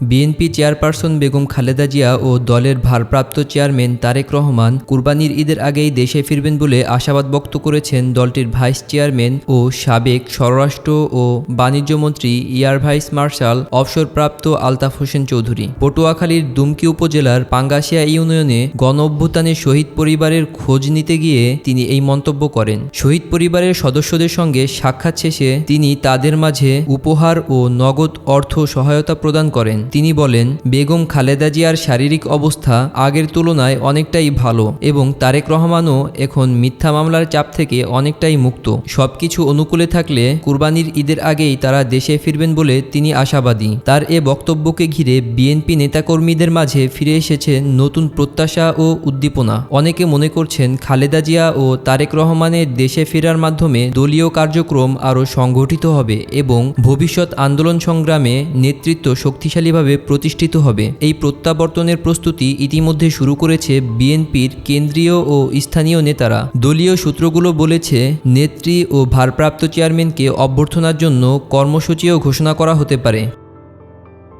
BNP chairperson Begum Khaleda Zia ও দলের ভারপ্রাপ্ত চেয়ারম্যান তারেক রহমান কুরবানির ঈদের আগেই দেশে ফিরবেন বলে আশাবাদ ব্যক্ত করেছেন দলটির ভাইস চেয়ারম্যান ও সাবেক স্বরাষ্ট্র ও বাণিজ্যমন্ত্রী ইয়ার ভাইস মার্শাল অবসরপ্রাপ্ত আলতাফ হোসেন চৌধুরী। পটুয়াখালীর দুমকি উপজেলার পাঙ্গাসিয়া ইউনিয়নে গণ শহীদ পরিবারের খোঁজ নিতে গিয়ে তিনি এই মন্তব্য করেন। শহীদ পরিবারের সদস্যদের সঙ্গে সাক্ষাৎ শেষে তিনি তাদের মাঝে উপহার ও নগদ অর্থ সহায়তা প্রদান করেন। তিনি বলেন, বেগম খালেদা জিয়ার শারীরিক অবস্থা আগের তুলনায় অনেকটাই ভালো এবং তারেক রহমানও এখন মিথ্যা মামলার চাপ থেকে অনেকটাই মুক্ত। সবকিছু অনুকূলে থাকলে কুরবানির ঈদের আগেই তারা দেশে ফিরবেন বলে তিনি আশাবাদী। তার এ বক্তব্যকে ঘিরে বিএনপি নেতাকর্মীদের মাঝে ফিরে এসেছে নতুন প্রত্যাশা ও উদ্দীপনা। অনেকে মনে করছেন, খালেদা জিয়া ও তারেক রহমানের দেশে ফেরার মাধ্যমে দলীয় কার্যক্রম আরও সংগঠিত হবে এবং ভবিষ্যৎ আন্দোলন সংগ্রামে নেতৃত্ব শক্তিশালীভাবে প্রতিষ্ঠিত হবে, এই প্রত্যাবর্তনের প্রস্তুতি ইতিমধ্যে শুরু করেছে বিএনপির কেন্দ্রীয় ও স্থানীয় নেতারা। দলীয় সূত্রগুলো বলেছে, নেত্রী ও ভারপ্রাপ্ত চেয়ারম্যানকে অভ্যর্থনার জন্য কর্মসূচিও ঘোষণা করা হতে পারে।